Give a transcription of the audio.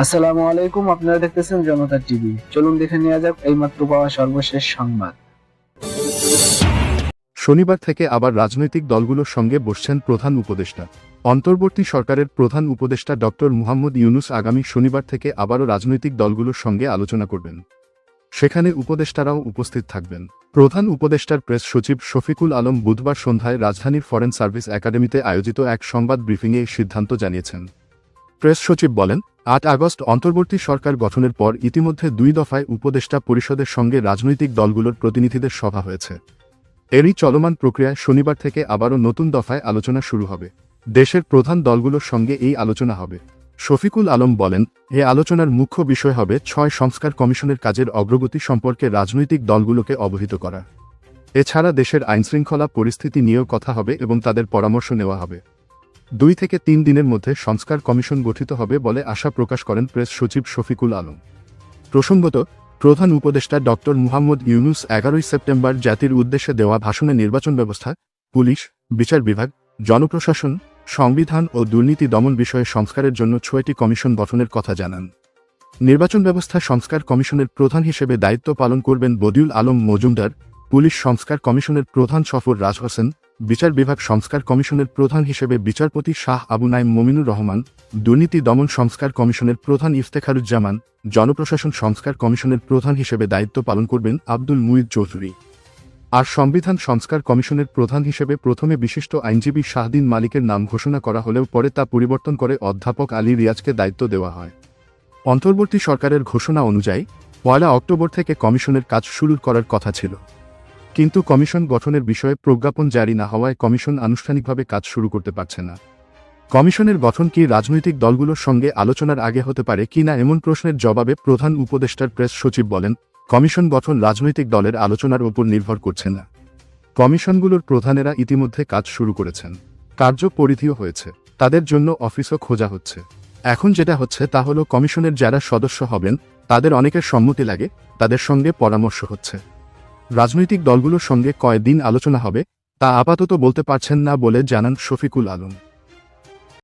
আসসালামু আলাইকুম, আপনারা দেখতেছেন জনতা টিভি। চলুন দেখে নেওয়া যাক এইমাত্র পাওয়া সর্বশেষ সংবাদ। শনিবার থেকে আবার রাজনৈতিক দলগুলোর সঙ্গে বসছেন প্রধান উপদেষ্টা। অন্তর্বর্তী সরকারের প্রধান উপদেষ্টা ডক্টর মুহাম্মদ ইউনুস আগামী শনিবার থেকে আবারও রাজনৈতিক দলগুলোর সঙ্গে আলোচনা করবেন। সেখানে উপদেষ্টারাও উপস্থিত থাকবেন। প্রধান উপদেষ্টার প্রেস সচিব শফিকুল আলম বুধবার সন্ধ্যায় রাজধানীর ফরেন সার্ভিস একাডেমিতে আয়োজিত এক সংবাদ ব্রিফিংয়ে সিদ্ধান্ত জানিয়েছেন। প্রেস সচিব বলেন আট আগস্ট অন্তর্বর্তী সরকার গঠনের পর ইতিমধ্যে দুই দফায় উপদেষ্টা পরিষদের সঙ্গে রাজনৈতিক দলগুলোর প্রতিনিধিদের সভা হয়েছে। এরই চলমান প্রক্রিয়ায় শনিবার থেকে আবারও নতুন দফায় আলোচনা শুরু হবে। দেশের প্রধান দলগুলোর সঙ্গে এই আলোচনা হবে। শফিকুল আলম বলেন, এ আলোচনার মুখ্য বিষয় হবে ছয় সংস্কার কমিশনের কাজের অগ্রগতি সম্পর্কে রাজনৈতিক দলগুলোকে অবহিত করা। এছাড়া দেশের আইনশৃঙ্খলা পরিস্থিতি নিয়েও কথা হবে এবং তাদের পরামর্শ নেওয়া হবে। দুই থেকে তিন দিনের মধ্যে সংস্কার কমিশন গঠিত হবে বলে আশা প্রকাশ করেন প্রেস সচিব শফিকুল আলম। প্রসঙ্গত, প্রধান উপদেষ্টা ডক্টর মুহাম্মদ ইউনুস এগারোই সেপ্টেম্বর জাতির উদ্দেশ্যে দেওয়া ভাষণে নির্বাচন ব্যবস্থা, পুলিশ, বিচার বিভাগ, জনপ্রশাসন, সংবিধান ও দুর্নীতি দমন বিষয়ে সংস্কারের জন্য ছয়টি কমিশন গঠনের কথা জানান। নির্বাচন ব্যবস্থা সংস্কার কমিশনের প্রধান হিসেবে দায়িত্ব পালন করবেন বদিউল আলম মজুমদার পুলিশ সংস্কার কমিশনের প্রধান সফর রাজ হোসেন, বিচার বিভাগ সংস্কার কমিশনের প্রধান হিসেবে বিচারপতি শাহ আবু নাইম মমিনুর রহমান, দুর্নীতি দমন সংস্কার কমিশনের প্রধান ইফতেখারুজ্জামান, জনপ্রশাসন সংস্কার কমিশনের প্রধান হিসেবে দায়িত্ব পালন করবেন আব্দুল মুইদ চৌধুরী। আর সংবিধান সংস্কার কমিশনের প্রধান হিসেবে প্রথমে বিশিষ্ট আইনজীবী শাহদিন মালিকের নাম ঘোষণা করা হলেও পরে তা পরিবর্তন করে অধ্যাপক আলী রিয়াজকে দায়িত্ব দেওয়া হয়। অন্তর্বর্তী সরকারের ঘোষণা অনুযায়ী, পয়লা অক্টোবর থেকে কমিশনের কাজ শুরু করার কথা ছিল। কিন্তু কমিশন গঠনের বিষয়ে প্রজ্ঞাপন জারি না হওয়ায় কমিশন আনুষ্ঠানিকভাবে কাজ শুরু করতে পারছে না। কমিশনের গঠন কি রাজনৈতিক দলগুলোর সঙ্গে আলোচনার আগে হতে পারে কি না এমন প্রশ্নের জবাবে প্রধান উপদেষ্টার প্রেস সচিব বলেন, কমিশন গঠন রাজনৈতিক দলের আলোচনার উপর নির্ভর করছে না। কমিশনগুলোর প্রধানেরা ইতিমধ্যে কাজ শুরু করেছেন। কার্য পরিধিও হয়েছে। তাদের জন্য অফিসও খোঁজা হচ্ছে। এখন যেটা হচ্ছে তা হলো কমিশনের যারা সদস্য হবেন, তাদের অনেকের সম্মতি লাগে, তাদের সঙ্গে পরামর্শ হচ্ছে। রাজনৈতিক দলগুলোর সঙ্গে কয়দিন আলোচনা হবে, তা আপাতত বলতে পারছেন না বলে জানান শফিকুল আলম।